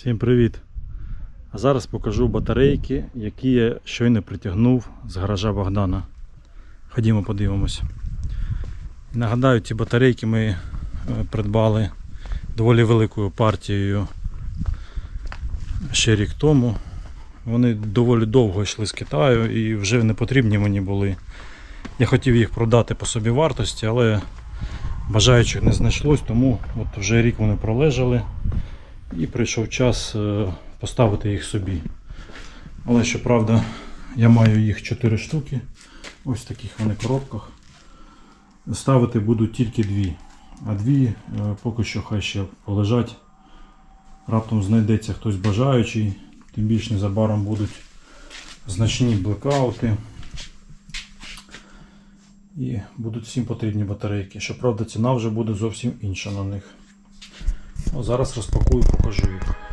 Всім привіт! А зараз покажу батарейки, які я щойно притягнув з гаража Богдана. Ходімо подивимось. Нагадаю, ці батарейки ми е, придбали доволі великою партією ще рік тому. Вони доволі довго йшли з Китаю і вже не потрібні мені були. Я хотів їх продати по собі вартості, але бажаючих не знайшлось, тому от вже рік вони пролежали і прийшов час е, поставити їх собі. Але щоправда, я маю їх 4 штуки. Ось в таких вони коробках. Ставити буду тільки дві. А дві е, поки що хай ще полежать. Раптом знайдеться хтось бажаючий, тим більше незабаром будуть значні блекаути. І будуть всім потрібні батарейки. Щоправда, ціна вже буде зовсім інша на них. Ну, зараз розпакую, покажу їх.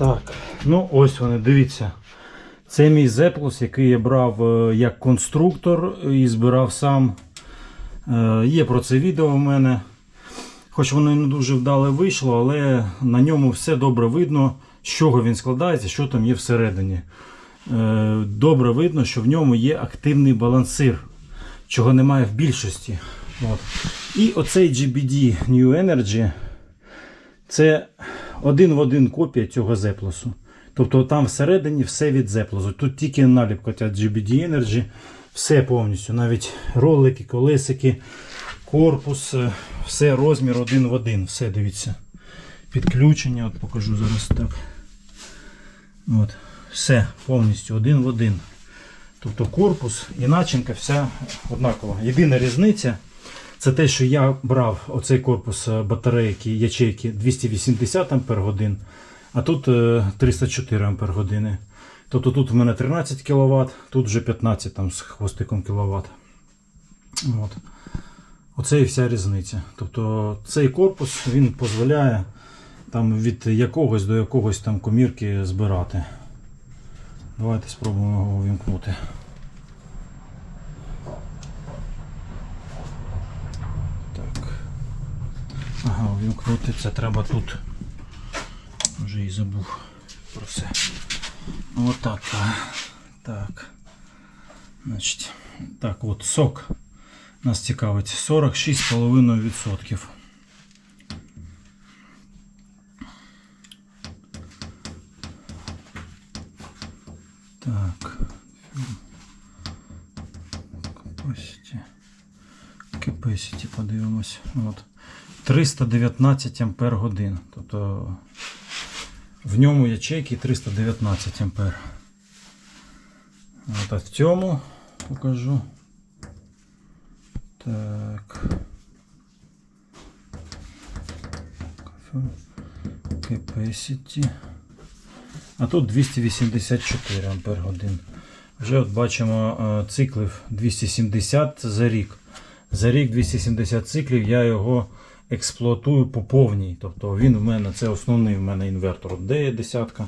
Так, ну ось вони, дивіться. Це мій Zeplus, який я брав е, як конструктор і збирав сам. Е, Є про це відео в мене. Хоч воно не дуже вдале вийшло, але на ньому все добре видно, з чого він складається, що там є всередині. Е, Добре видно, що в ньому є активний балансир, чого немає в більшості. От. І оцей GBD New Energy це один в один копія цього Zeplus. Тобто там всередині все від Zeplus. Тут тільки наліпка ця GBD Energy, все повністю, навіть ролики, колесики, корпус, е, все розмір один в один. Все дивіться. Підключення, от покажу зараз так. От. Все повністю один в один. Тобто корпус і начинка вся однакова. Єдина різниця це те, що я брав оцей корпус е, батарейки, ячейки 280 Ампер годин, а тут е, 304 Ампер години. Тобто тут в мене 13 кВт, тут вже 15 там, з хвостиком кВт. От. Оце і вся різниця. Тобто цей корпус він дозволяє там, від якогось до якогось там комірки збирати. Давайте спробуємо його увімкнути. Ага, увімкнути це треба тут. Вже і забув про все. Отак. Так. Значить, так, от сок нас цікавить 46,5%. Так. Capacity. Capacity подивимось. От. 319 ампер годин. Тобто в ньому ячейки 319 ампер. От, а в цьому покажу. Так. Capacity. А тут 284 ампер годин. Вже от бачимо е, циклів 270 за рік. За рік 270 циклів я його експлуатую по повній. Тобто він в мене це основний в мене інвертор d десятка.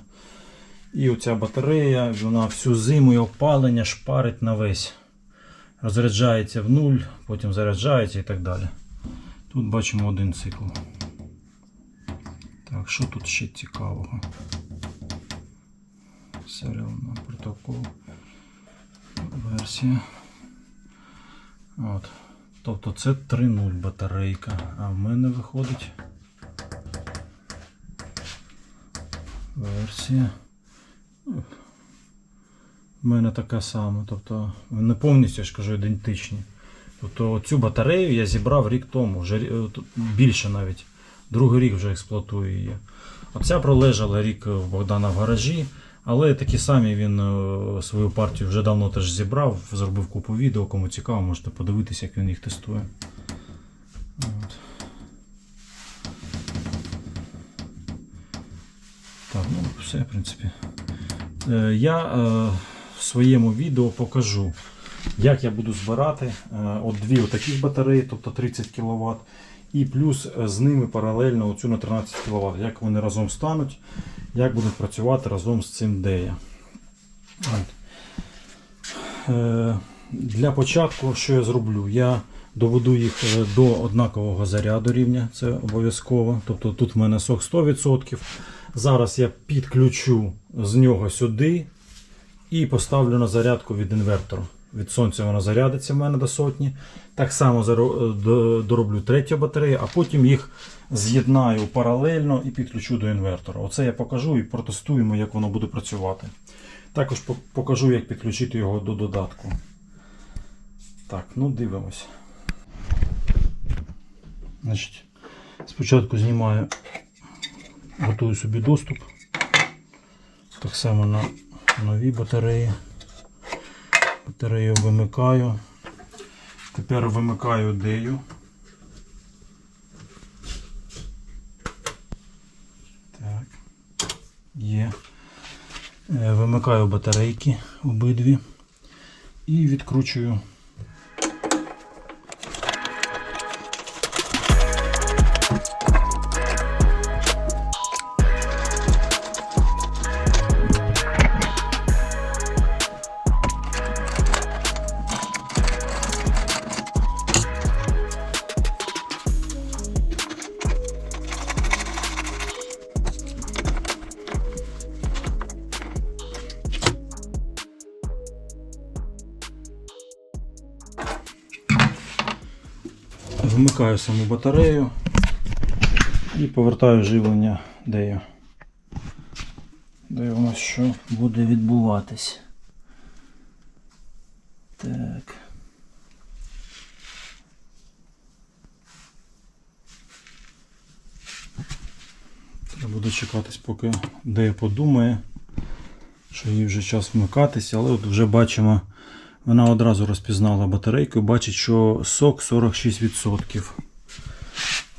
І оця батарея, вона всю зиму і опалення шпарить на весь. Розряджається в нуль, потім заряджається і так далі. Тут бачимо один цикл. Так, що тут ще цікавого? Serial протокол. Версія. От. Тобто це 3.0 батарейка. А в мене виходить версія. Ну, В мене така сама. Тобто не повністю я ж кажу ідентичні. Тобто цю батарею я зібрав рік тому, вже е, більше навіть. Другий рік вже експлуатую її. Оця пролежала рік в Богдана в гаражі, але такі самі він е, свою партію вже давно теж зібрав, зробив купу відео, кому цікаво, можете подивитися, як він їх тестує. От. Так, ну все, в принципі. Е, Я е, в своєму відео покажу, як я буду збирати е, от дві отаких батареї, тобто 30 кВт, і плюс е, з ними паралельно оцю на 13 кВт, як вони разом стануть, як будуть працювати разом з цим. От. Е, Для початку, що я зроблю? Я доведу їх е, до однакового заряду рівня, це обов'язково. Тобто тут в мене сок 100%. Зараз я підключу з нього сюди і поставлю на зарядку від інвертору. Від сонця вона зарядиться в мене до сотні. Так само дороблю третю батарею, а потім їх з'єднаю паралельно і підключу до інвертора. Оце я покажу і протестуємо, як воно буде працювати. Також покажу, як підключити його до додатку. Так, ну дивимось. Значить, спочатку знімаю, готую собі доступ. Так само на нові батареї. Батарею вимикаю. Тепер вимикаю дею. Так. Є. Е, Вимикаю батарейки обидві і відкручую. Вмикаю саму батарею і повертаю живлення дею. Дивимося, що буде відбуватись. Так. Треба буде чекатись, поки дея подумає, що їй вже час вмикатися, але от вже бачимо. Вона одразу розпізнала батарейку і бачить, що сок 46%.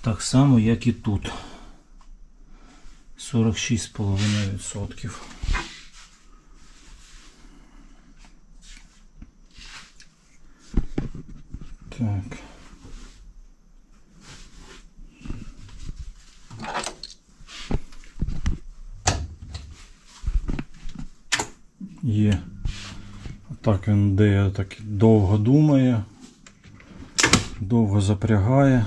Так само, як і тут. 46,5%. Так. Є. Так він де так довго думає, довго запрягає.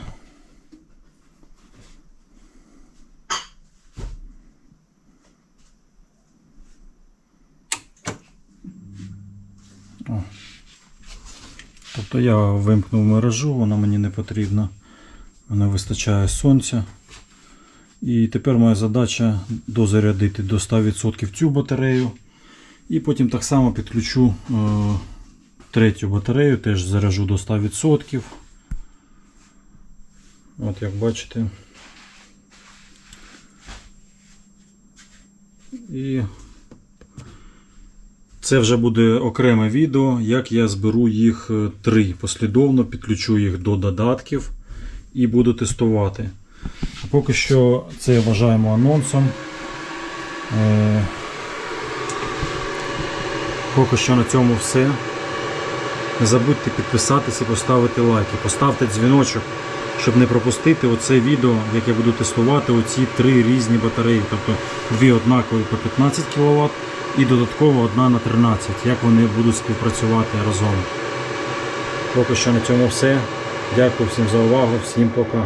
О. Тобто я вимкнув мережу, вона мені не потрібна. Мене вистачає сонця. І тепер моя задача дозарядити до 100% цю батарею. І потім так само підключу е, третю батарею, теж заряджу до 100%. От як бачите. І це вже буде окреме відео, як я зберу їх е, три послідовно, підключу їх до додатків і буду тестувати. А поки що це вважаємо анонсом. Поки що на цьому все. Не забудьте підписатися і поставити лайки. Поставте дзвіночок, щоб не пропустити оце відео, як я буду тестувати оці три різні батареї. Тобто дві однакові по 15 кВт і додатково одна на 13, як вони будуть співпрацювати разом. Поки що на цьому все. Дякую всім за увагу, всім пока.